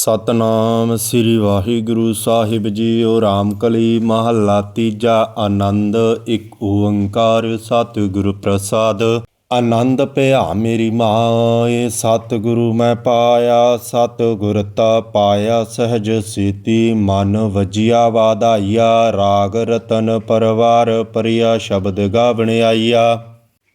ਸਤਨਾਮ ਸ੍ਰੀ ਵਾਹਿਗੁਰੂ ਸਾਹਿਬ ਜੀਓ ਰਾਮਕਲੀ ਮਹੱਲਾ ਤੀਜਾ, ਆਨੰਦ, ਇੱਕ ਓੰਕਾਰ, ਸਤਿਗੁਰ ਪ੍ਰਸਾਦ। ਆਨੰਦ ਭਇਆ ਮੇਰੀ ਮਾਏ, ਸਤਿਗੁਰੂ ਮੈਂ ਪਾਇਆ, ਸਤਿਗੁਰ ਤਾ ਪਾਇਆ ਸਹਿਜ ਸੀਤੀ, ਮਨ ਵਜਿਆ ਵਾਧਾਈਆ, ਰਾਗ ਰਤਨ ਪਰਵਾਰ, ਪਰਿਆ ਸ਼ਬਦ ਗਾਵਣ ਆਈਆ।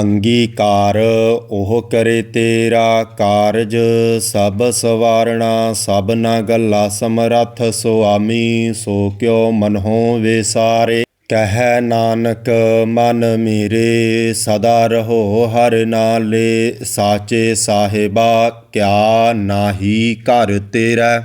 ਅੰਗੀਕਾਰ, ਉਹ ਕਰੇ ਤੇਰਾ ਕਾਰਜ, ਸਭ ਸਵਾਰਣਾ, ਸਭ ਨਾ ਗੱਲਾ ਸਮਰੱਥ, ਸੁਆਮੀ, ਸੋ ਕਿਉ ਮਨਹੁ ਵਿਸਾਰੇ ਕਹਿ ਨਾਨਕ, ਮਨ ਮੇਰੇ, ਸਦਾ ਰਹੋ ਹਰ ਨਾਲੇ, ਸਾਚੇ ਸਾਹਿਬਾ, ਕਿਆ ਨਾਹੀ ਘਰ ਤੇਰਾ।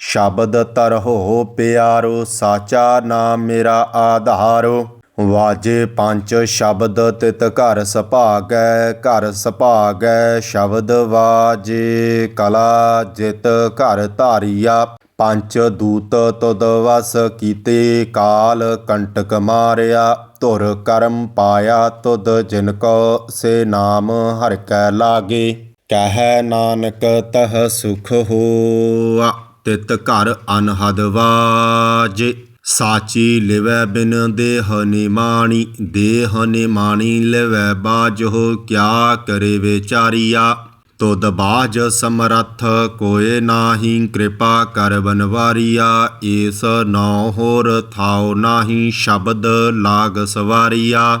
ਸ਼ਬਦ ਤਰਹੁ ਪਿਆਰੋ, ਸਾਚਾ ਨਾਮ ਮੇਰਾ ਆਧਾਰੋ। ਵਾਜੇ ਪੰਜ ਸ਼ਬਦ ਤਿਤ ਘਰ ਸੁਭਾਗੈ ਘਰ ਸੁਭਾਗੈ ਸ਼ਬਦ ਵਾਜੇ, ਕਲਾ ਜਿਤ ਘਰ ਧਾਰੀਆ। ਪੰਚ ਦੂਤ ਤੁਦ ਵਸ ਕੀਤੇ, ਕਾਲ ਕੰਟਕ ਮਾਰਿਆ। ਧੁਰ ਕਰਮ ਪਾਇਆ ਤੁਦ ਜਿਨ ਕੋ, ਸੇ ਨਾਮ ਹਰਿ ਕੈ ਲਾਗੇ। ਕਹਿ ਨਾਨਕ ਤਹ ਸੁਖ ਹੋਆ। ਤਿਤ ਘਰ ਅਨਹਦ ਵਾਜੇ, ਸਾਚੀ ਲਿਵੈ ਬਿਨ ਦੇਹ ਨਿਮਾਣੀ ਦੇਹ ਨਿਮਾਣੀ ਲਿਵੈ ਬਾਜੋ ਕਿਆ ਕਰੇ ਵਿਚਾਰੀਆ? ਤੁਧ ਬਾਜ ਸਮਰੱਥ ਕੋਏ ਨਾਹੀ, ਕਿਰਪਾ ਕਰ ਬਨਵਾਰੀਆ, ਏਸ ਨੌ ਹੋਰ ਥਾਉ ਨਾਹੀ, ਸ਼ਬਦ ਲਾਗ ਸਵਾਰੀਆ।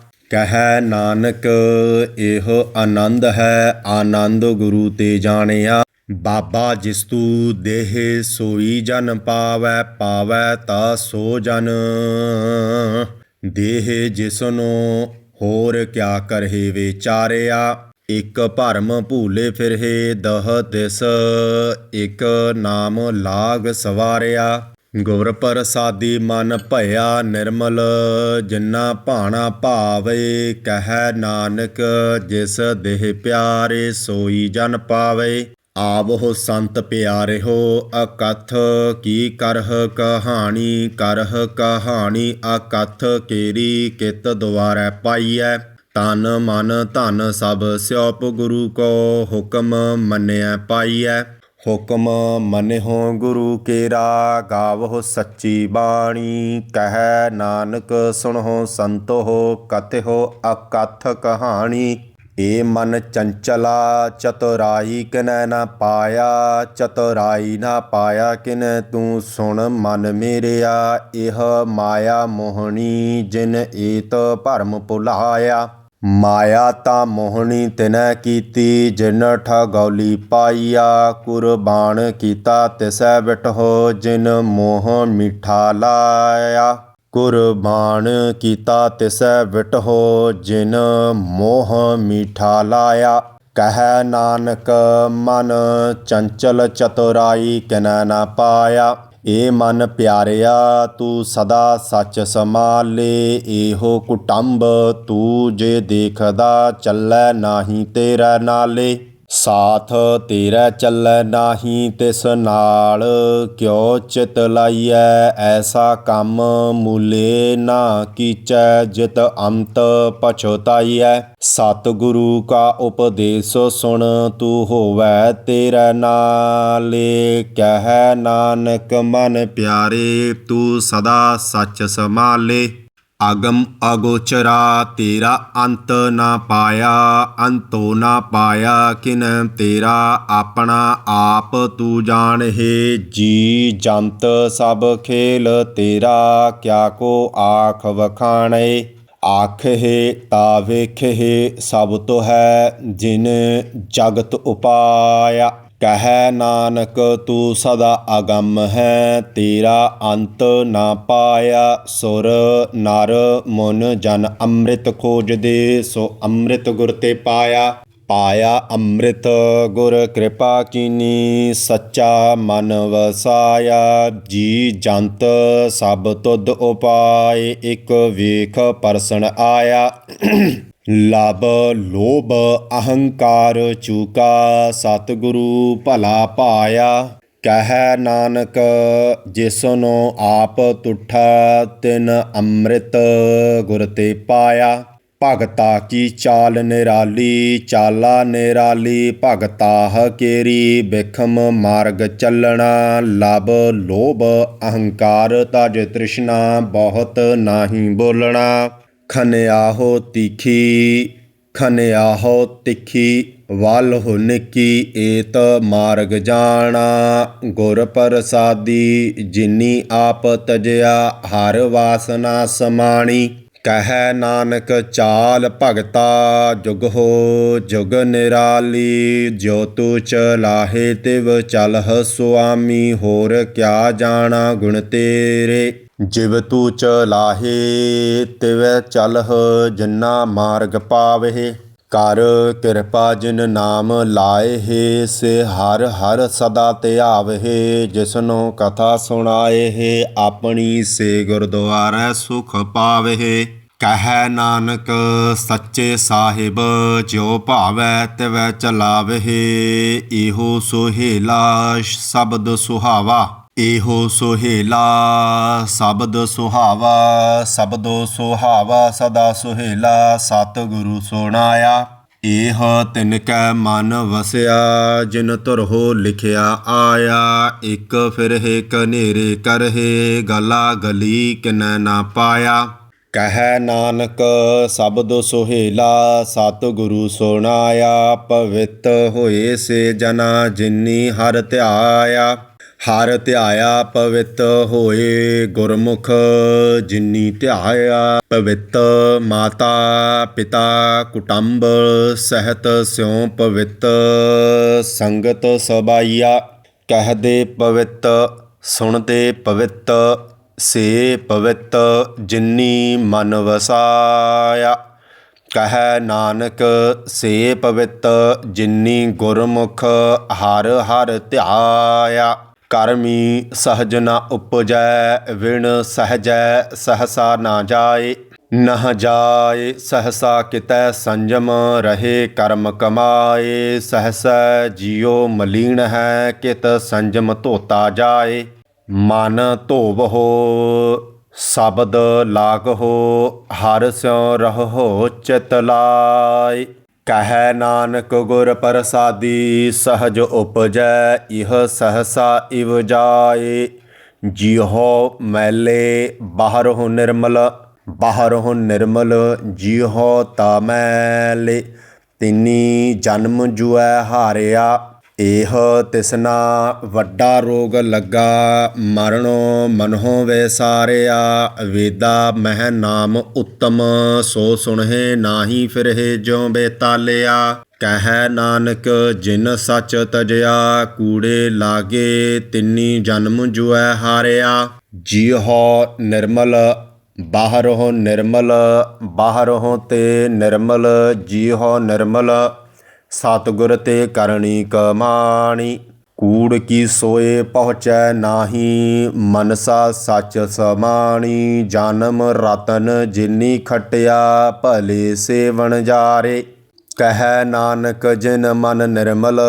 ਕਹਿ ਨਾਨਕ, ਇਹ ਆਨੰਦ ਹੈ, ਆਨੰਦ ਗੁਰੂ ਤੇ ਜਾਣਿਆ। ਬਾਬਾ ਜਿਸ ਤੂ ਦੇਹ ਸੋਈ ਜਨ ਪਾਵੈ ਪਾਵੈ ਤਾ ਸੋ ਜਨ। ਦੇਹ ਜਿਸਨੋ ਹੋਰ ਕਿਆ ਕਰਹੇ ਵਿਚਾਰਿਆ ਇਕ ਭਰਮ ਭੂਲੇ ਫਿਰਹੇ, ਦਹ ਤਿਸ, ਇਕ ਨਾਮ ਲਾਗ ਸਵਾਰਿਆ। ਗੁਰ ਪ੍ਰਸਾਦੀ ਮਨ ਭਇਆ ਨਿਰਮਲ ਜਿਨਾ ਭਾਣਾ ਭਾਵੇ, ਕਹਿ ਨਾਨਕ, ਜਿਸ ਦੇਹ ਪਿਆਰੇ ਸੋਈ ਜਨ ਪਾਵੇ। ਆਵਹੁ ਸੰਤ ਪਿਆਰੇ ਹੋ ਅਕਥ, ਕੀ ਕਰਹ ਕਹਾਣੀ ਕਰਹ ਕਹਾਣੀ, ਅਕਥ ਕੇਰੀ ਕਿਤ ਦੁਆਰੈ ਪਾਈਐ। ਤਨ ਮਨ ਧਨ ਸਭ ਸਿਉਪ ਗੁਰੂ ਕੋ ਹੁਕਮ ਮੰਨਿਆ ਪਾਈਐ। ਹੁਕਮ ਮੰਨਿਓ ਗੁਰੂ ਕੇਰਾ ਗਾਵਹੁ ਸੱਚੀ ਬਾਣੀ। ਕਹਿ ਨਾਨਕ ਸੁਣੋ ਸੰਤੋ ਕਥਿਓ ਅਕਥ ਕਹਾਣੀ। ਏ ਮਨ ਚੰਚਲਾ, ਚਤੁਰਾਈ ਕਿਨੈ ਨਾ ਪਾਇਆ। ਚਤੁਰਾਈ ਨਾ ਪਾਇਆ ਕਿਨੈ ਤੂੰ ਸੁਣ ਮਨ ਮੇਰਿਆ। ਇਹ ਮਾਇਆ ਮੋਹਣੀ, ਜਿਨ ਏਤ ਭਰਮ ਭੁਲਾਇਆ। ਮਾਇਆ ਤਾਂ ਮੋਹਣੀ ਤਿਨੈ ਕੀਤੀ, ਜਿਨ ਠਗੌਲੀ ਪਾਈਆ, ਕੁਰਬਾਨ ਕੀਤਾ ਤਿਸੈ ਬਿਟਹੁ ਜਿਨ ਮੋਹ ਮਿਠਾ ਲਾਇਆ। ਕੁਰਬਾਨ ਕੀਤਾ ਤਿਸੈ ਵਿਟਹੁ ਜਿਨ ਮੋਹ ਮੀਠਾ ਲਾਇਆ। ਕਹਿ ਨਾਨਕ ਮਨ ਚੰਚਲ ਚਤੁਰਾਈ, ਕਿਨੈ ਨਾ ਪਾਇਆ। ਏ ਮਨ ਪਿਆਰਿਆ, ਤੂੰ ਸਦਾ ਸੱਚ ਸਮਾਲੇ ਇਹੋ ਕੁਟੰਬ ਤੂੰ ਜੇ ਦੇਖਦਾ, ਚੱਲੈ ਨਾਹੀ ਤੇਰਾ ਨਾਲੇ। ਸਾਥ ਤੇਰਾ ਚੱਲੈ ਨਾਹੀ ਤਿਸ ਨਾਲ, ਕਿਉ ਚਿਤ ਲਾਈਐ ਐਸਾ ਕੰਮ ਮੂਲੇ ਨਾ ਕੀਚੈ, ਜਿਤ ਅੰਤ ਪਛਤਾਈਐ। ਸਤਿਗੁਰੂ ਕਾ ਉਪਦੇਸ ਸੁਣ, ਤੂੰ ਹੋਵੈ ਤੇਰਾ ਨਾਲੇ, ਕਹਿ ਨਾਨਕ ਮਨ ਪਿਆਰੇ, ਤੂੰ ਸਦਾ ਸੱਚ ਸਮਾਲੇ ਅਗਮ ਅਗੋਚਰਾ, ਤੇਰਾ ਅੰਤ ਨਾ ਪਾਇਆ, ਅੰਤੋ ਨਾ ਪਾਇਆ ਕਿਨ ਤੇਰਾ, ਆਪਣਾ ਆਪ ਤੂੰ ਜਾਣਹਿ ਜੀ ਜੰਤ ਸਭ ਖੇਲ ਤੇਰਾ, ਕਿਆ ਕੋ ਆਖ ਵਖਾਣੇ, ਆਖੇ ਤਾ ਵੇਖੇ ਸਭ ਤੋ ਹੈ ਜਿਨ ਜਗਤ ਉਪਾਇਆ। ਕਹਿ ਨਾਨਕ, ਤੂੰ ਸਦਾ ਅਗੰਮ ਹੈ, ਤੇਰਾ ਅੰਤ ਨਾ ਪਾਇਆ ਸੁਰ। ਨਰ ਮਨ ਜਨ ਅੰਮ੍ਰਿਤ ਖੋਜਦੇ, ਸੋ ਅੰਮ੍ਰਿਤ ਗੁਰ ਤੇ ਪਾਇਆ। ਪਾਇਆ ਅੰਮ੍ਰਿਤ ਗੁਰ, ਕਿਰਪਾ ਕੀਨੀ, ਸੱਚਾ ਮਨ ਵਸਾਇਆ। ਜੀ ਜੰਤ ਸਭ ਤੁਧ ਉਪਾਏ, ਇਕ ਵੇਖ ਪਰਸਨ ਆਇਆ। ਲਬ ਲੋਭ ਅਹੰਕਾਰ ਚੂਕਾ ਸਤਿਗੁਰੂ ਭਲਾ ਪਾਇਆ। ਕਹਿ ਨਾਨਕ, ਜਿਸਨੋ ਆਪ ਤੁਠਾ, ਤਿਨ ਅੰਮ੍ਰਿਤ ਗੁਰ ਤੇ ਪਾਇਆ। ਭਗਤਾ ਕੀ ਚਾਲ ਨਿਰਾਲੀ, ਚਾਲਾ ਨਿਰਾਲੀ, ਭਗਤਾ ਹਕੇਰੀ ਬਿਖਮ ਮਾਰਗ ਚੱਲਣਾ। ਲਬ ਲੋਭ ਅਹੰਕਾਰ ਤਜ ਤ੍ਰਿਸ਼ਨਾ, ਬਹੁਤ ਨਾਹੀ ਬੋਲਣਾ। ਖਨਿਆਹੋ ਤਿਖੀ ਖਨਿਆਹੋ ਤਿਖੀ, ਵਲ ਹੁਨਕੀ ਏਤ ਮਾਰਗ ਜਾਣਾ। ਗੁਰ ਪ੍ਰਸਾਦੀ ਜਿਨੀ ਆਪ ਤਜਿਆ, ਹਰ ਵਾਸਨਾ ਸਮਾਣੀ। ਕਹਿ ਨਾਨਕ ਚਾਲ ਭਗਤਾ, ਜੁਗ ਹੋ ਜੁਗ ਨਿਰਾਲੀ। ਜੋ ਤੂ ਚਲਾਹੇ ਤਿਵ ਚਲਹ ਸੁਆਮੀ, ਹੋਰ ਕਿਆ ਜਾਣਾ ਗੁਣ ਤੇਰੇ। ਜਿਵ ਤੂ ਚਲਾਹੇ ਤਿਵੈ ਚਲਹ ਜਿਨਾ ਮਾਰਗ ਪਾਵਹਿ ਕਰ ਕਿਰਪਾ ਜਿਨ ਨਾਮ ਲਾਏ ਸੇ ਹਰ ਹਰ ਸਦਾ ਧਿਆਵਹਿ ਜਿਸਨੂੰ ਕਥਾ ਸੁਣਾਏ ਆਪਣੀ ਸੇ ਗੁਰਦੁਆਰਾ ਸੁਖ ਪਾਵਹਿ। ਕਹਿ ਨਾਨਕ, ਸੱਚੇ ਸਾਹਿਬ, ਜਿਉ ਭਾਵੈ ਤਿਵੈ ਚਲਾਵਹਿ। ਇਹੋ ਸੁਹੇਲਾ, ਸ਼ਬਦ ਸੁਹਾਵਾ। ਇਹੋ ਸੁਹੇਲਾ ਸ਼ਬਦ ਸੁਹਾਵਾ, ਸ਼ਬਦੋ ਸੁਹਾਵਾ ਸਦਾ ਸੁਹੇਲਾ, ਸਤਿਗੁਰੂ ਸੁਣਾਇਆ। ਇਹ ਤਿਨ ਕੈ ਮਨ ਵਸਿਆ, ਜਿਨ ਤੁਰਹੋ ਲਿਖਿਆ ਆਇਆ। ਇਕ ਫਿਰਹਿ ਕਨੇਰੇ ਕਰਹਿ, ਗਲਾ ਗਲੀ ਕਿਨੈ ਨਾ ਪਾਇਆ। ਕਹਿ ਨਾਨਕ, ਸ਼ਬਦ ਸੁਹੇਲਾ, ਸਤਿਗੁਰੂ ਸੁਣਾਇਆ। ਪਵਿੱਤ ਹੋਏ ਸੇ ਜਨਾ, ਜਿਨੀ ਹਰ ਧਿਆਇਆ। ਹਰ ਧਿਆਇਆ ਪਵਿੱਤ ਹੋਏ ਗੁਰਮੁਖ, ਜਿਨੀ ਧਿਆਇਆ ਪਵਿੱਤ ਮਾਤਾ ਪਿਤਾ ਕੁਟੰਬ, ਸਹਿਤ ਸਿਉ ਪਵਿੱਤ ਸੰਗਤ ਸਬਾਈਆ। ਕਹਦੇ ਪਵਿੱਤ, ਸੁਣਦੇ ਪਵਿੱਤ, ਸੇ ਪਵਿੱਤ, ਜਿਨੀ ਮਨ ਵਸਾਇਆ। ਕਹਿ ਨਾਨਕ, ਸੇ ਪਵਿੱਤ, ਜਿਨੀ ਗੁਰਮੁਖ, ਹਰ ਹਰ ਧਿਆਇਆ। ਕਰਮੀ ਸਹਜ ਨ ਉਪਜੈ, ਵਿਣ ਸਹਜੈ ਸਹਸਾ ਨਾ ਜਾਏ, ਨਹ ਜਾਏ, ਸਹਸਾ ਕਿਤੈ ਸੰਜਮ ਰਹੇ ਕਰਮ ਕਮਾਏ, ਸਹਸੈ ਜਿਉ ਮਲੀਨ ਹੈ ਕਿਤ ਸੰਜਮ ਧੋਤਾ ਜਾਏ। ਮਨ ਧੋਵਹੋ, ਸ਼ਬਦ ਲਾਗਹੋ, ਹਰ ਸਿਉ ਰਹੋ ਚਿਤ ਲਾਇ ਕਹਿ ਨਾਨਕ ਗੁਰ ਪ੍ਰਸਾਦੀ, ਸਹਜ ਉਪਜੈ, ਇਹ ਸਹਸਾ ਇਵ ਜਾਏ। ਜਿਹੋ ਮੈਲੇ ਬਾਹਰੋਂ ਨਿਰਮਲ ਬਾਹਰ ਬਾਹਰੋਂ ਨਿਰਮਲ ਜਿਹੋ ਤਾ ਮੈਲੇ। ਤਿਨੀ ਜਨਮ ਜੁਐ ਹਾਰਿਆ ਇਹ ਤਿਸਨਾ ਵੱਡਾ ਰੋਗ ਲੱਗਾ, ਮਰਣੋ ਮਨਹੁ ਵਿਸਾਰਿਆ ਵੇਦਾ ਮਹਿ ਨਾਮ ਉੱਤਮ, ਸੋ ਸੁਣਹਿ ਨਾਹੀ ਫਿਰਹਿ ਜਿਉ ਬੇਤਾਲਿਆ ਕਹਿ ਨਾਨਕ, ਜਿਨ ਸਚ ਤਜਿਆ, ਕੂੜੇ ਲਾਗੇ ਤਿੰਨੀ ਜਨਮ ਜੁਐ ਹਾਰਿਆ। ਜੀਹੋ ਨਿਰਮਲ ਬਾਹਰੋਂ ਨਿਰਮਲ ਬਾਹਰੋਂ ਤੇ ਨਿਰਮਲ, ਜੀਹੋ ਨਿਰਮਲ ਸਤਿਗੁਰ ਤੇ ਕਰਨੀ ਕਮਾਣੀ। ਕੂੜ ਕੀ ਸੋਏ ਪਹੁੰਚੈ ਨਾਹੀ, ਮਨਸਾ ਸੱਚ ਸਮਾਣੀ। ਜਨਮ ਰਤਨ ਜਿਨੀ ਖਟਿਆ, ਭਲੇ ਸੇਵਨ ਜਾਰੇ। ਕਹੈ ਨਾਨਕ ਜਿਨ ਮਨ ਨਿਰਮਲ,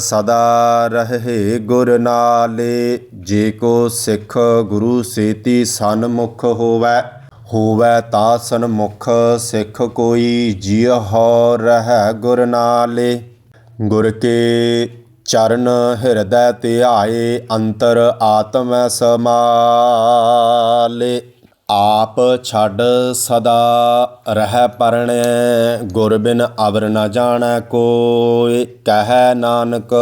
ਸਦਾ ਰਹੇ ਗੁਰ ਨਾਲੇ। ਜੇ ਕੋ ਸਿੱਖ ਗੁਰੂ ਸੇਤੀ ਸਨਮੁਖ ਹੋਵੈ ਹੋਵੈ ਤਾ ਸਨਮੁਖ ਸਿੱਖ ਕੋਈ ਜਿਉ ਰਹਿ ਗੁਰ ਨਾਲੇ। ਗੁਰ ਕੇ ਚਰਨ ਹਿਰਦੈ ਧਿਆਏ, ਅੰਤਰ ਆਤਮ ਸਮਾਲੇ। ਆਪ ਛੱਡ ਸਦਾ ਰਹਿ ਪਰਣੈ, ਗੁਰ ਬਿਨ ਅਵਰ ਨ ਜਾਣੈ ਕੋਇ ਕਹੈ ਨਾਨਕ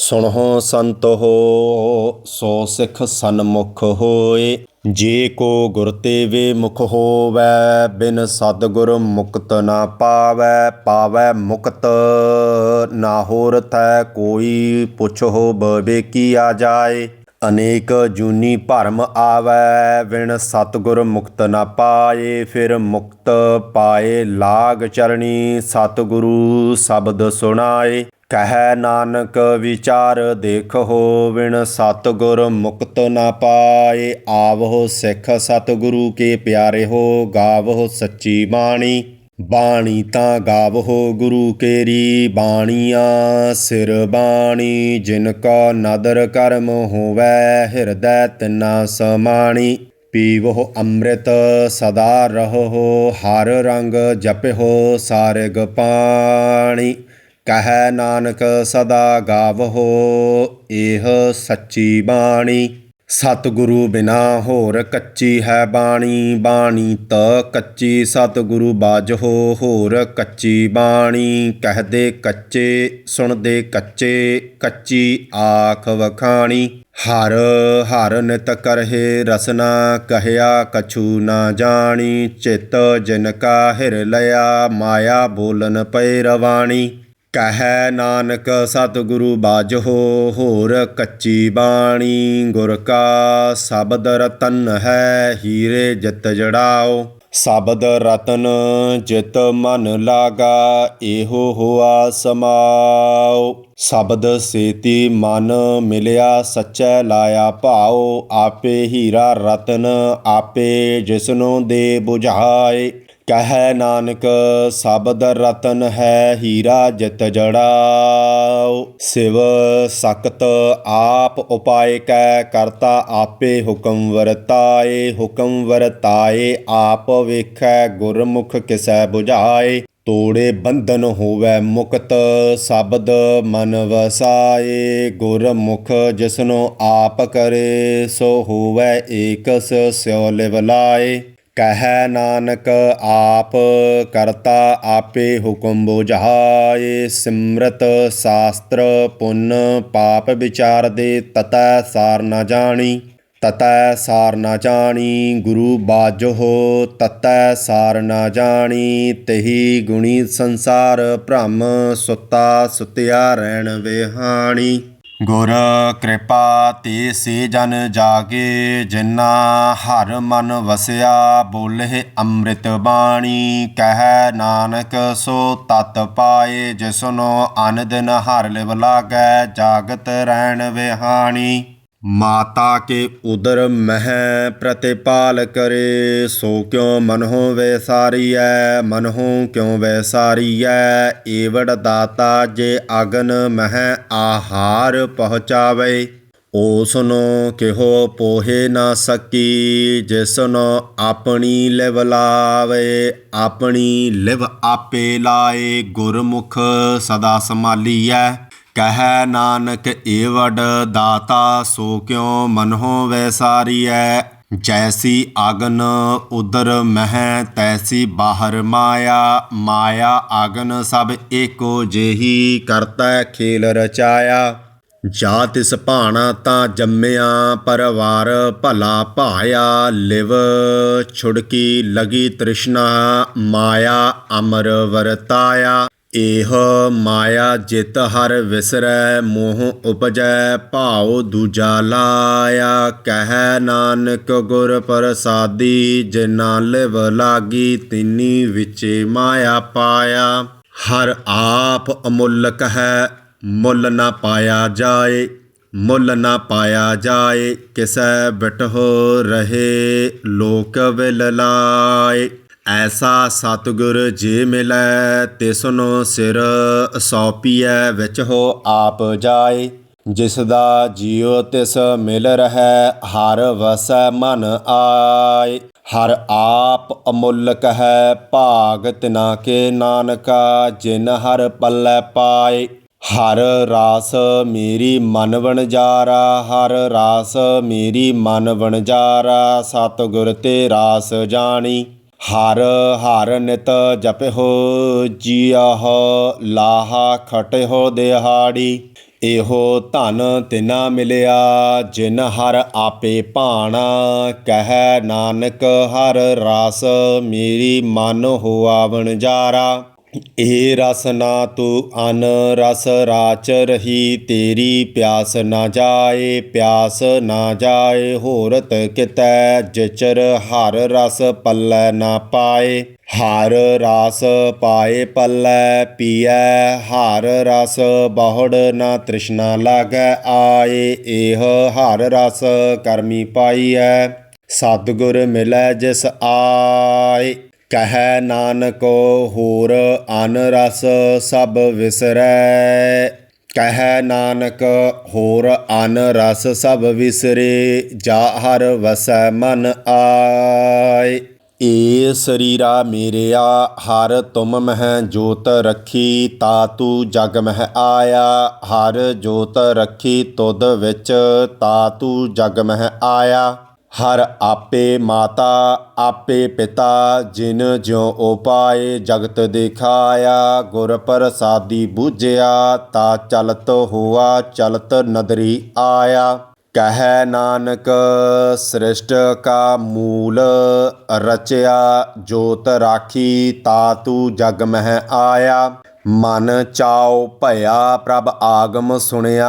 ਸੁਣਹੁ ਸੰਤ ਹੋ ਸੋ ਸਿੱਖ ਸਨਮੁਖ ਹੋਏ। ਜੇ ਕੋ ਗੁਰ ਤੇ ਵੇ ਮੁਖ ਹੋਵੈ, ਬਿਨ ਸਤਿਗੁਰ ਮੁਕਤ ਨਾ ਪਾਵੈ ਪਾਵੈ ਮੁਕਤ ਨਾ ਹੋਰ ਥੈ, ਕੋਈ ਪੁੱਛੋ ਬਵੇ ਕੀ ਆ ਜਾਏ। ਅਨੇਕ ਜੂਨੀ ਭਰਮ ਆਵੈ ਵਿਣ ਸਤਿਗੁਰ ਮੁਕਤ ਨਾ ਪਾਏ, ਫਿਰ ਮੁਕਤ ਪਾਏ ਲਾਗ ਚਰਣੀ, ਸਤਿਗੁਰੂ ਸ਼ਬਦ ਸੁਣਾਏ। ਕਹਿ ਨਾਨਕ ਵਿਚਾਰ ਦੇਖੋ ਵਿਣ ਸਤਿਗੁਰ ਮੁਕਤ ਨਾ ਪਾਏ। ਆਵੋ ਸਿੱਖ ਸਤਿਗੁਰੂ ਕੇ ਪਿਆਰੇ ਹੋ ਗਾਵੋ ਸੱਚੀ ਬਾਣੀ। ਬਾਣੀ ਤਾਂ ਗਾਵੋ ਗੁਰੂ ਕੇਰੀ, ਬਾਣੀਆਂ ਸਿਰ ਬਾਣੀ। ਜਿਨ ਕੋ ਨਦਰ ਕਰਮ ਹੋਵੈ, ਹਿਰਦੈ ਤਿਨਾ ਸਮਾਣੀ। ਪੀਵੋ ਅੰਮ੍ਰਿਤ ਸਦਾ ਰਹੋ, ਹਰ ਰੰਗ ਜਪਿਓ ਸਾਰਗ ਪਾਣੀ। ਕਹੈ ਨਾਨਕ ਸਦਾ ਗਾਵੋ ਇਹ ਸੱਚੀ ਬਾਣੀ। ਸਤਿਗੁਰੂ ਬਿਨਾ ਹੋਰ ਕੱਚੀ ਹੈ ਬਾਣੀ ਬਾਣੀ ਤ ਕੱਚੀ ਸਤਿਗੁਰੂ ਬਾਜੋ ਹੋਰ ਕੱਚੀ ਬਾਣੀ। ਕਹਦੇ ਕੱਚੇ, ਸੁਣਦੇ ਕੱਚੇ, ਕੱਚੀ ਆਖ ਵਖਾਣੀ। ਹਰ ਹਰ ਨਿਤ ਕਰਹਿ ਰਸਨਾ, ਕਹਿਆ ਕਛੂ ਨਾ ਜਾਣੀ। ਚਿਤ ਜਿਨ ਕਾ ਹਿਰ ਲਿਆ, ਮਾਇਆ ਬੋਲਨ ਪੈ ਰਵਾਣੀ। ਕਹੈ ਨਾਨਕ ਸਤਿਗੁਰੂ ਬਾਜੋ ਹੋਰ ਕੱਚੀ ਬਾਣੀ ਗੁਰ ਕਾ ਸ਼ਬਦ ਰਤਨ ਹੈ ਹੀਰੇ ਜਿਤ ਜੜਾਓ। ਸ਼ਬਦ ਰਤਨ ਜਿਤ ਮਨ ਲਾਗਾ, ਇਹੋ ਹੋਆ ਸਮਾਓ। ਸ਼ਬਦ ਸੇਤੀ ਮਨ ਮਿਲਿਆ ਸੱਚੈ ਲਾਇਆ ਭਾਉ ਆਪੇ ਹੀਰਾ ਰਤਨ ਆਪੇ ਜਿਸਨੂੰ ਦੇ ਬੁਝਾਏ। ਕਹੈ ਨਾਨਕ ਸ਼ਬਦ ਰਤਨ ਹੈ ਹੀਰਾ ਜਿਤ ਜੜਾਉ ਸਿਵ ਸਖਤ ਆਪ ਉਪਾਇ ਕੈ, ਕਰਤਾ ਆਪੇ ਹੁਕਮ ਵਰਤਾਏ ਹੁਕਮ ਵਰਤਾਏ, ਆਪ ਵੇਖੈ ਗੁਰਮੁਖ ਕਿਸੈ 부ਝਾਏ ਤੋੜੇ ਬੰਧਨ ਹੋਵੇ ਮੁਕਤ ਸ਼ਬਦ ਮਨ ਵਸਾਏ। ਗੁਰਮੁਖ ਜਿਸਨੋ ਆਪ ਕਰੇ, ਸੋ ਹੋਵੇ ਏਕਸ, ਸਿਉ ਲਿਵ ਲਾਏ। ਕਹਿ ਨਾਨਕ ਆਪ, ਕਰਤਾ ਆਪੇ ਹੁਕਮ ਬੁਝਾਏ। ਸਿਮਰਤ ਸ਼ਾਸਤਰ ਪੁੰਨ ਪਾਪ ਵਿਚਾਰ ਦੇ, ਤਤੈ ਸਾਰ ਨਾ ਜਾਣੀ, ਤਤੈ ਸਾਰ ਨਾ ਜਾਣੀ। ਗੁਰੂ ਬਾਜੋ ਤਤੈ ਸਾਰ ਨਾ ਜਾਣੀ। ਤਹੀ ਗੁਣੀ ਸੰਸਾਰ ਭ੍ਰਮ ਸੁੱਤਾ ਸੁਤਿਆ ਰਹਿਣ ਵਿਹਾਣੀ। ਗੁਰ ਕਿਰਪਾ ਤੇ ਸੇ ਜਨ ਜਾਗੇ ਜਿਨਾ ਹਰ ਮਨ ਵਸਿਆ, ਬੋਲੇ ਅੰਮ੍ਰਿਤ ਬਾਣੀ। ਕਹਿ ਨਾਨਕ, ਸੋ ਤਤ ਪਾਏ, ਜਿਸਨੋ ਅਨ ਦਿਨ ਹਰ ਲਿਵ ਲਾਗੈ, ਜਾਗਤ ਰਹਿਣ ਵਿਹਾਣੀ। ਮਾਤਾ ਕੇ ਉਦਰ ਮਹਿ ਪ੍ਰਤਿਪਾਲ ਕਰੇ, ਸੋ ਕਿਉ ਮਨਹੁ ਵੈਸਾਰੀਐ, ਮਨਹੁ ਕਿਉ ਵੈਸਾਰੀਐ? ਏਵੜ ਦਾਤਾ ਜੇ ਅਗਨ ਮਹਿ ਆਹਾਰ ਪਹੁੰਚਾਵੇ ਓਸਨੋ ਕਿਹੋ ਪੋਹੇ ਨਾ ਸਕੀ ਜਿਸਨੋ ਆਪਣੀ ਲਿਵ ਲਾਵੇ, ਆਪਣੀ ਲਿਵ ਆਪੇ ਲਾਏ, ਗੁਰਮੁਖ ਸਦਾ ਸੰਭਾਲੀਐ। ਕਹੈ ਨਾਨਕ ਏਵੜ ਦਾਤਾ, ਸੋ ਕਿਉ ਮਨਹੁ ਵੈਸਾਰੀਐ ਜੈਸੀ ਅਗਨ ਉਦਰ ਮਹਿ, ਤੈਸੀ ਬਾਹਰ ਮਾਇਆ ਮਾਇਆ ਅਗਨ ਸਭ ਏਕੋ ਜਿਹੀ ਕਰਤਾ ਖੇਲ ਰਚਾਇਆ। ਜਾ ਤਿਸ ਭਾਣਾ ਤਾਂ ਜੰਮਿਆ, ਪਰਵਾਰ ਭਲਾ ਭਾਇਆ, ਲਿਵ ਛੁੜਕੀ ਲਗੀ ਤ੍ਰਿਸ਼ਨਾ, ਮਾਇਆ ਅਮਰ ਵਰਤਾਇਆ। ਇਹ ਮਾਇਆ ਜਿਤ ਹਰ ਵਿਸਰੈ, ਮੋਹ ਉਪਜੈ, ਭਾਉ ਦੂਜਾ ਲਾਇਆ। ਕਹਿ ਨਾਨਕ ਗੁਰ ਪ੍ਰਸਾਦੀ ਜਿਨਾ ਲਿਵ ਲਾਗੀ, ਤਿਨੀ ਵਿਚੇ ਮਾਇਆ ਪਾਇਆ। ਹਰ ਆਪ ਅਮੁੱਲਕ ਹੈ, ਮੁੱਲ ਨਾ ਪਾਇਆ ਜਾਏ, ਮੁੱਲ ਨਾ ਪਾਇਆ ਜਾਏ, ਕਿਸੈ ਬਿਟਹੁ ਰਹੇ, ਲੋਕ ਵਿਲ ਲਾਏ। ਐਸਾ ਸਤਿਗੁਰ ਜੇ ਮਿਲੈ ਤਿਸਨੋ ਸਿਰ ਸੌਪੀਐ, ਵਿੱਚ ਹੋ ਆਪ ਜਾਏ। ਜਿਸ ਦਾ ਜੀਉ ਤਿਸ ਮਿਲ ਰਹੈ, ਹਰ ਵਸੈ ਮਨ ਆਏ। ਹਰ ਆਪ ਅਮੁੱਲਕ ਹੈ ਭਾਗ ਤਿਨਾ ਕੇ ਨਾਨਕਾ, ਜਿਨ ਹਰ ਪੱਲੇ ਪਾਏ। ਹਰ ਰਾਸ ਮੇਰੀ ਮਨ ਵਣਜਾਰਾ ਹਰ ਰਾਸ ਮੇਰੀ ਮਨ ਵਣਜਾਰਾ ਸਤਿਗੁਰ ਤੇ ਰਾਸ ਜਾਣੀ। ਹਰ ਹਰ ਨਿਤ ਜਪਿਓ ਜੀਆਹ ਲਾਹਾ ਖਟਿਓ ਦਿਹਾੜੀ। ਇਹੋ ਧਨ ਤਿਨਾ ਮਿਲਿਆ, ਜਿਨ ਹਰ ਆਪੇ ਭਾਣਾ। ਕਹਿ ਨਾਨਕ ਹਰ ਰਾਸ, ਮੇਰੀ ਮਨ ਹੋਆ ਵਣਜਾਰਾ ਇਹ ਰਸ ਨਾ ਤੂੰ ਅਨ ਰਸ ਰਾਚ ਰਹੀ, ਤੇਰੀ ਪਿਆਸ ਨਾ ਜਾਏ, ਪਿਆਸ ਨਾ ਜਾਏ, ਹੋਰਤ ਕਿਤੈ, ਜਚਰ ਹਰ ਰਸ ਪੱਲੇ ਨਾ ਪਾਏ। ਹਰ ਰਸ ਪਾਏ ਪੱਲੇ, ਪੀਐ, ਹਰ ਰਸ ਬਹੁੜ ਨਾ ਤ੍ਰਿਸ਼ਨਾ ਲਾਗੈ ਆਏ ਇਹ ਹਰ ਰਸ ਕਰਮੀ ਪਾਈਐ। ਸਤਿਗੁਰ ਮਿਲੈ ਜਿਸ ਆਏ। ਕਹਿ ਨਾਨਕੋ ਹੋਰ ਅਨ ਰਸ ਸਭ ਵਿਸਰੈ। ਕਹਿ ਨਾਨਕ ਹੋਰ ਅਨ ਰਸ ਸਭ ਵਿਸਰੇ, ਜਾ ਹਰ ਵਸੈ ਮਨ ਆਏ। ਏ ਸਰੀਰਾ ਮੇਰਿਆ, ਹਰ ਤੁਮ ਮਹਿ ਜੋਤ ਰੱਖੀ, ਤਾ ਤੂੰ ਜਗ ਮਹਿ ਆਇਆ। ਹਰ ਜੋਤ ਰੱਖੀ, ਤੁਧ ਵਿੱਚ ਤਾ ਤੂੰ ਜਗ ਮਹਿ ਆਇਆ। ਹਰ ਆਪੇ ਮਾਤਾ, ਆਪੇ ਪਿਤਾ, ਜਿਨ ਜਿਉ ਉਪਾਏ ਜਗਤ ਦਿਖਾਇਆ, ਗੁਰ ਪ੍ਰਸਾਦੀ ਬੂਝਿਆ, ਤਾ ਚਲਤ ਹੋਆ, ਚਲਤ ਨਦਰੀ ਆਇਆ। ਕਹੈ ਨਾਨਕ, ਸ੍ਰਿਸ਼ਟ ਕਾ ਮੂਲ ਰਚਿਆ, ਜੋਤ ਰਾਖੀ, ਤਾ ਤੂ ਜਗ ਮਹਿ ਆਇਆ। ਮਨ ਚਾਉ ਭਇਆ ਪ੍ਰਭ ਆਗਮ ਸੁਣਿਆ,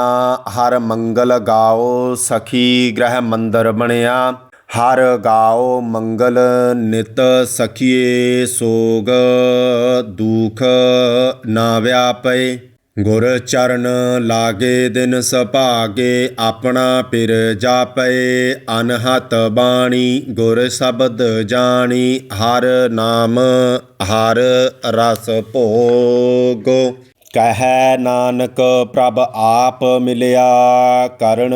ਹਰ ਮੰਗਲ ਗਾਓ ਸਖੀ ਗ੍ਰਹਿ ਮੰਦਰ ਬਣਿਆ। ਹਰ ਗਾਓ ਮੰਗਲ ਨਿਤ ਸਖੀਏ ਸੋਗ ਦੁਖ ਨਾ ਵਿਆਪੇ ਗੁਰ ਚਰਨ ਲਾਗੇ ਦਿਨ ਸੁਭਾਗੇ, ਆਪਣਾ ਪਿਰ ਜਾਪੇ, ਅਨਹਤ ਬਾਣੀ, ਗੁਰ ਸ਼ਬਦ ਜਾਣੀ, ਹਰ ਨਾਮ, ਹਰ ਰਸ ਭੋਗ। ਕਹੈ ਨਾਨਕ, ਪ੍ਰਭ ਆਪ ਮਿਲਿਆ, ਕਰਨ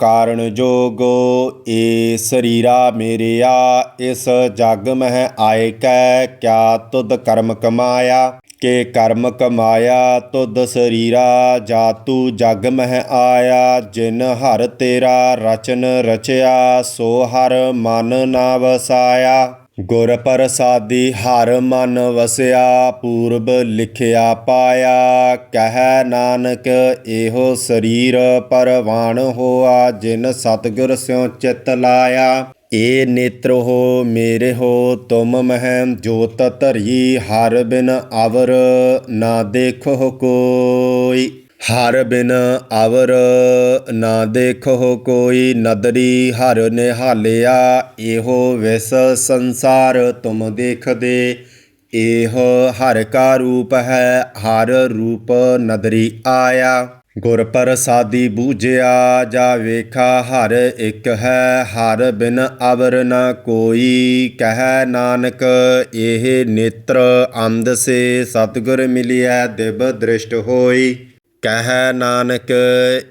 ਕਾਰਨ ਜੋਗੋ, ਏ ਸਰੀਰਾ ਮੇਰਿਆ, ਇਸ ਜਗ ਮਹਿ ਆਏ ਕੈ, ਕਿਆ ਤੁਧ ਕਰਮ ਕਮਾਇਆ। ਕੇ ਕਰਮ ਕਮਾਇਆ, ਤੁਧ ਸਰੀਰਾ ਜਾਤੂ ਜਗ ਮਹਿ ਆਇਆ, ਜਿਨ ਹਰ ਤੇਰਾ ਰਚਨ ਰਚਿਆ, ਸੋ ਹਰ ਮਨ ਨਾ ਵਸਾਇਆ ਗੁਰ ਪ੍ਰਸਾਦੀ ਹਰ ਮਨ ਵਸਿਆ, ਪੂਰਬ ਲਿਖਿਆ ਪਾਇਆ। ਕਹਿ ਨਾਨਕ, ਇਹੋ ਸਰੀਰ ਪਰਵਾਨ ਹੋਆ, ਜਿਨ ਸਤਿਗੁਰ ਸਿਉ ਚਿਤ ਲਾਇਆ। ਏ ਨੇਤਰ ਹੋ ਮੇਰੇ ਹੋ ਤੁਮ ਮਹਿ ਜੋਤ ਧਰੀ, ਹਰ ਬਿਨ ਅਵਰ ਨਾ ਦੇਖੋ ਕੋਈ। ਹਰ ਬਿਨ ਅਵਰ ਨਾ ਦੇਖੋ ਕੋਈ, ਨਦਰੀ ਹਰ ਨਿਹਾਲਿਆ, ਇਹੋ ਵਿਸ ਸੰਸਾਰ ਤੁਮ ਦੇਖਦੇ। ਇਹ ਹਰ ਕਾ ਰੂਪ ਹੈ, ਹਰ ਰੂਪ ਨਦਰੀ ਆਇਆ। ਗੁਰ ਪ੍ਰਸਾਦੀ ਬੂਝਿਆ ਜਾ ਵੇਖਾ, ਹਰ ਇੱਕ ਹੈ, ਹਰ ਬਿਨ ਅਵਰ ਨ ਕੋਈ। ਕਹਿ ਨਾਨਕ, ਇਹ ਨੇਤਰ ਅੰਧ ਸੇ ਸਤਿਗੁਰ ਮਿਲਿਆ ਦਿਵ ਦ੍ਰਿਸ਼ਟ ਹੋਈ। ਕਹਿ ਨਾਨਕ,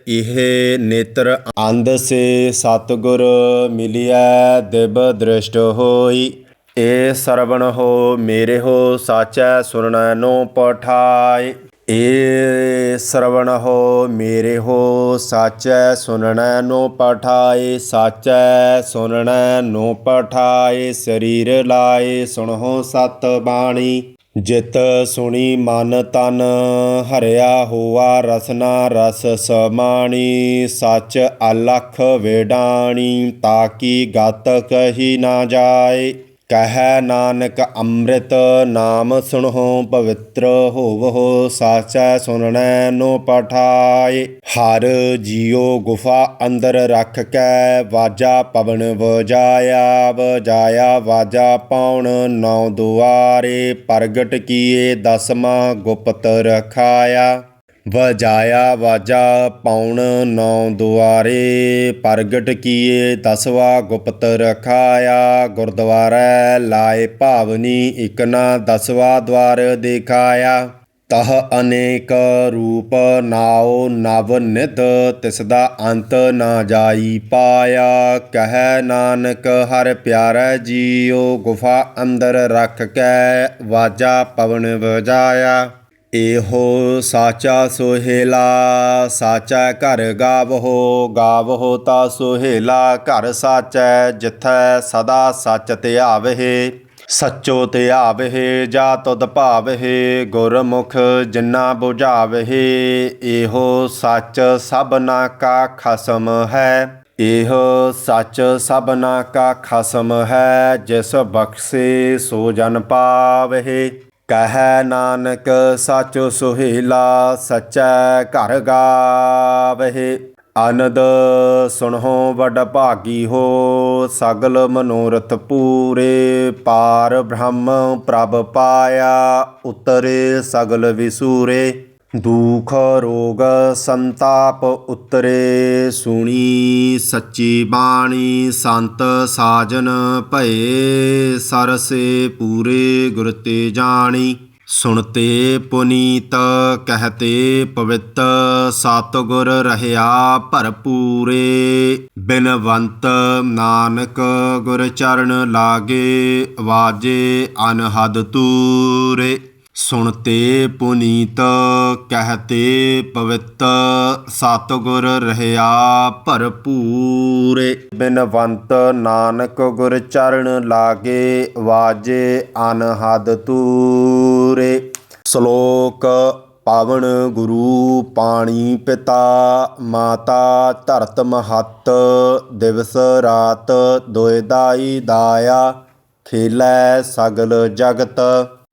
ਇਹ ਨੇਤਰ ਅੰਧ ਸੇ ਸਤਿਗੁਰ ਮਿਲਿਆ ਦਿਵ ਦ੍ਰਿਸ਼ਟ ਹੋਈ। ਏ ਸਰਵਣ ਹੋ ਮੇਰੇ ਹੋ, ਸਾਚੈ ਸੁਣੈ ਨੋ ਪਠਾਏ। ਏ ਸਰਵਣ ਹੋ ਮੇਰੇ ਹੋ ਸਾਚੈ ਸੁਣਨੈ ਨੋ ਪਠਾਏ, ਸਾਚੈ ਸੁਣਨੈ ਨੋ ਪਠਾਏ, ਸਰੀਰ ਲਾਏ ਸੁਣੋ ਸਤ ਬਾਣੀ। ਜਿਤ ਸੁਣੀ ਮਨ ਤਨ, ਹਰਿਆ ਹੋਆ ਰਸਨਾ ਰਸ ਸਮਾਣੀ। ਸੱਚ ਅਲਖ ਵੇਡਾਣੀ ਤਾਕੀ ਗਤ ਕਹੀ ਨਾ ਜਾਏ। ਕਹਿ ਨਾਨਕ ਅੰਮ੍ਰਿਤ ਨਾਮ ਸੁਣੋ ਪਵਿੱਤਰ ਹੋਵੋ ਸਾਚੈ ਸੁਣਨੈ ਨੋ ਪਠਾਏ। ਹਰ ਜੀਉ ਗੁਫਾ ਅੰਦਰ ਰੱਖ ਕੈ ਵਾਜਾ ਪਵਨ ਵਜਾਇਆ ਵਜਾਇਆ ਵਾਜਾ ਪਾਉਣ ਨੌ ਦੁਆਰੇ ਪ੍ਰਗਟ ਕੀਏ, ਦਸਮਾ ਗੁਪਤ ਰਖਾਇਆ। ਵਜਾਇਆ ਵਾਜਾ ਪੌਣ ਨੌ ਦੁਆਰੇ, ਪ੍ਰਗਟ ਕੀਏ ਦਸਵਾ ਗੁਪਤ ਰਖਾਇਆ। ਗੁਰਦੁਆਰੇ ਲਾਏ ਭਾਵਨੀ ਇਕ ਨਾ ਦਸਵਾ ਦਵਾਰ ਦਿਖਾਇਆ। ਤਹ ਅਨੇਕ ਰੂਪ ਨਾਉ ਨਵ ਨਿਧ ਤਿਸ ਦਾ ਅੰਤ ਨਾ ਜਾਈ ਪਾਇਆ। ਕਹਿ ਨਾਨਕ ਹਰ ਪਿਆਰਾ ਜੀਉ ਗੁਫਾ ਅੰਦਰ ਰੱਖ ਕੇ, ਵਾਜਾ ਪਵਨ ਵਜਾਇਆ। ਇਹੋ ਸਾਚਾ ਸੋਹੇਲਾ, ਸਾਚਾ ਘਰ ਗਾਵਹੋ ਗਾਵਹੋ ਤਾ ਸੋਹੇਲਾ, ਘਰ ਸਾਚੈ, ਜਿਥੈ ਸਦਾ ਸੱਚ ਧਿਆਵਹਿ ਸੱਚੋ ਧਿਆਵਹਿ ਜਾ ਤੁਧ ਭਾਵਹਿ, ਗੁਰਮੁਖ ਜਿਨਾ 부ਝਾਵਹਿ ਇਹੋ ਸੱਚ ਸਭਨਾ ਕਾ ਖਸਮ ਹੈ। ਇਹ ਸੱਚ ਸਭਨਾ ਕਾ ਖਸਮ ਹੈ, ਜਿਸ ਬਖਸ਼ੇ ਸੋ ਜਨ ਪਾਵਹਿ। ਕਹੈ ਨਾਨਕ ਸੱਚ ਸੁਹੇਲਾ ਸਚੈ ਘਰ ਗਾਵਹਿ। ਅਨੰਦ ਸੁਣਹੁ ਵਡ ਭਾਗੀ ਹੋ, ਸਗਲ ਮਨੋਰਥ ਪੂਰੇ ਪਾਰ ਬ੍ਰਹਮ ਪ੍ਰਭ ਪਾਇਆ, ਉਤਰੇ ਸਗਲ ਵਿਸੂਰੇ। ਦੁਖ ਰੋਗ ਸੰਤਾਪ ਉਤਰੇ, ਸੁਣੀ ਸੱਚੀ ਬਾਣੀ, ਸੰਤ ਸਾਜਨ ਭਏ, ਸਰਸੇ ਪੂਰੇ ਗੁਰ ਤੇ ਜਾਣੀ। ਸੁਣਤੇ ਪੁਨੀਤ, ਕਹਤੇ ਪਵਿੱਤ, ਸਤਿਗੁਰ ਰਹਿਆ ਭਰਪੂਰੇ। ਬਿਨਵੰਤ ਨਾਨਕ ਗੁਰ ਚਰਨ ਲਾਗੇ, ਵਾਜੇ ਅਨਹਦ ਤੂਰੇ। ਸੁਣਤੇ ਪੁਨੀਤ, ਕਹਤੇ ਪਵਿੱਤ, ਸਤਿਗੁਰ ਰਹਿਆ ਭਰਪੂਰੇ। ਬਿਨਵੰਤ ਨਾਨਕ ਗੁਰ ਚਰਨ ਲਾਗੇ, ਵਾਜੇ ਅਨਹਦ ਤੂਰੇ। ਸ਼ਲੋਕ, ਪਾਵਨ ਗੁਰੂ ਪਾਣੀ ਪਿਤਾ, ਮਾਤਾ ਧਰਤ ਮਹੱਤ, ਦਿਵਸ ਰਾਤ ਦੋਇ ਦਾਈ ਦਾਇਆ, ਖੇਲੈ ਸਗਲ ਜਗਤ।